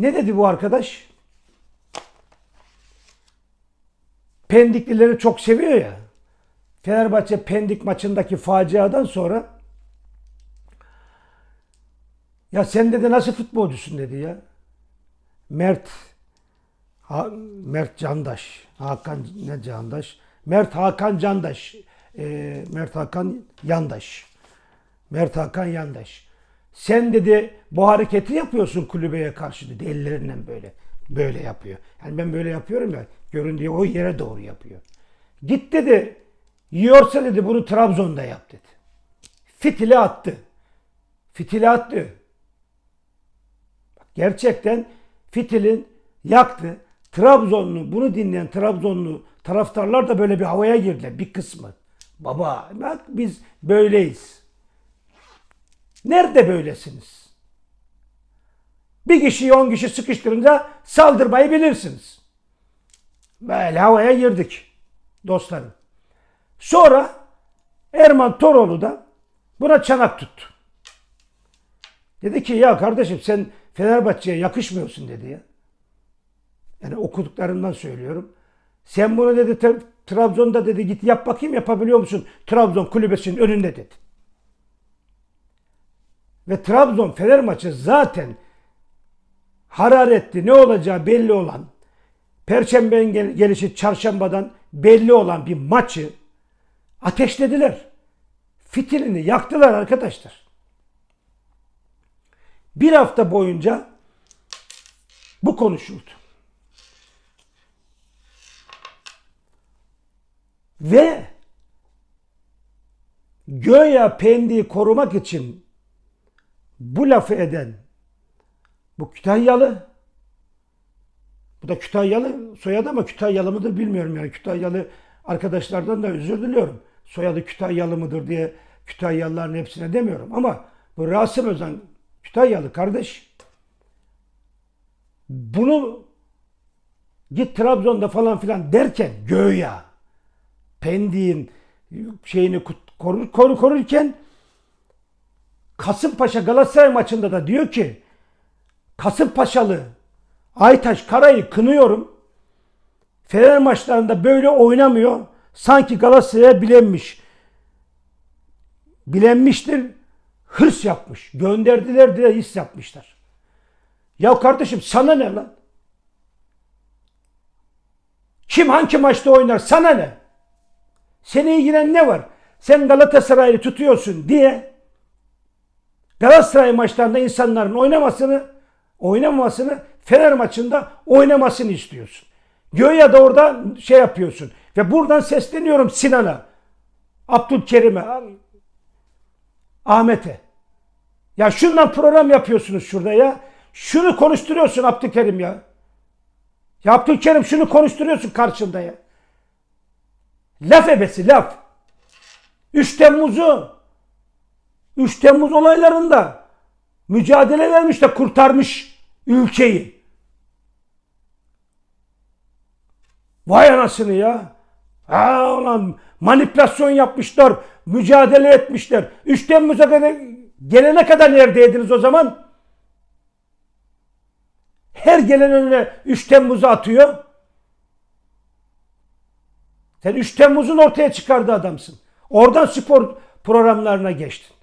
Ne dedi bu arkadaş? Pendiklileri çok seviyor ya. Fenerbahçe Pendik maçındaki faciadan sonra ya sen dedi nasıl futbolcusun dedi ya. Mert Ha- Mert Candaş. Hakan ne Candaş? Mert Hakan Candaş. Ee, Mert Hakan Yandaş. Mert Hakan Yandaş. Sen dedi bu hareketi yapıyorsun kulübeye karşı dedi ellerinden böyle. Böyle yapıyor. Yani ben böyle yapıyorum ya göründüğü o yere doğru yapıyor. Git dedi yiyorsa dedi bunu Trabzon'da yap dedi. Fitili attı. Fitili attı. Gerçekten fitilin yaktı. Trabzonlu bunu dinleyen Trabzonlu taraftarlar da böyle bir havaya girdiler bir kısmı. Baba bak biz böyleyiz. Nerede böylesiniz? Bir kişiyi on kişi sıkıştırınca saldırmayı bilirsiniz. Böyle havaya girdik dostlarım. Sonra Erman Toroğlu da buna çanak tuttu. Dedi ki ya kardeşim sen Fenerbahçe'ye yakışmıyorsun dedi ya. Yani okuduklarından söylüyorum. Sen bunu dedi Tra- Trabzon'da dedi git yap bakayım yapabiliyor musun? Trabzon kulübesinin önünde dedi. Ve Trabzon Fener maçı zaten hararetli ne olacağı belli olan Perşembe'nin gel- gelişi çarşambadan belli olan bir maçı ateşlediler. Fitilini yaktılar arkadaşlar. Bir hafta boyunca bu konuşuldu. Ve göya Pendik'i korumak için bu lafı eden bu Kütahyalı bu da Kütahyalı soyadı ama Kütahyalı mıdır bilmiyorum yani Kütahyalı arkadaşlardan da özür diliyorum. Soyadı Kütahyalı mıdır diye Kütahyalıların hepsine demiyorum ama bu Rasim Özen Kütahyalı kardeş bunu git Trabzon'da falan filan derken göya Pendik'in şeyini koru, koru, korurken Kasımpaşa Galatasaray maçında da diyor ki Kasımpaşalı Aytaş Karay'ı kınıyorum. Fener maçlarında böyle oynamıyor. Sanki Galatasaray'a bilenmiş. Bilenmiştir. Hırs yapmış. Gönderdiler diye his yapmışlar. Ya kardeşim sana ne lan? Kim hangi maçta oynar sana ne? Seni ilgilen ne var? Sen Galatasaray'ı tutuyorsun diye Galatasaray maçlarında insanların oynamasını, oynamamasını Fener maçında oynamasını istiyorsun. Göya da orada şey yapıyorsun. Ve buradan sesleniyorum Sinan'a, Abdülkerim'e, Ahmet'e. Ya şundan program yapıyorsunuz şurada ya. Şunu konuşturuyorsun Abdülkerim ya. Ya Abdülkerim şunu konuşturuyorsun karşında ya. Laf ebesi laf. 3 Temmuz'u 3 Temmuz olaylarında mücadele vermiş de kurtarmış ülkeyi. Vay anasını ya. Ha ulan manipülasyon yapmışlar, mücadele etmişler. 3 Temmuz'a kadar gelene kadar neredeydiniz o zaman? Her gelen önüne 3 Temmuz'u atıyor. Sen 3 Temmuz'un ortaya çıkardığı adamsın. Oradan spor programlarına geçtin.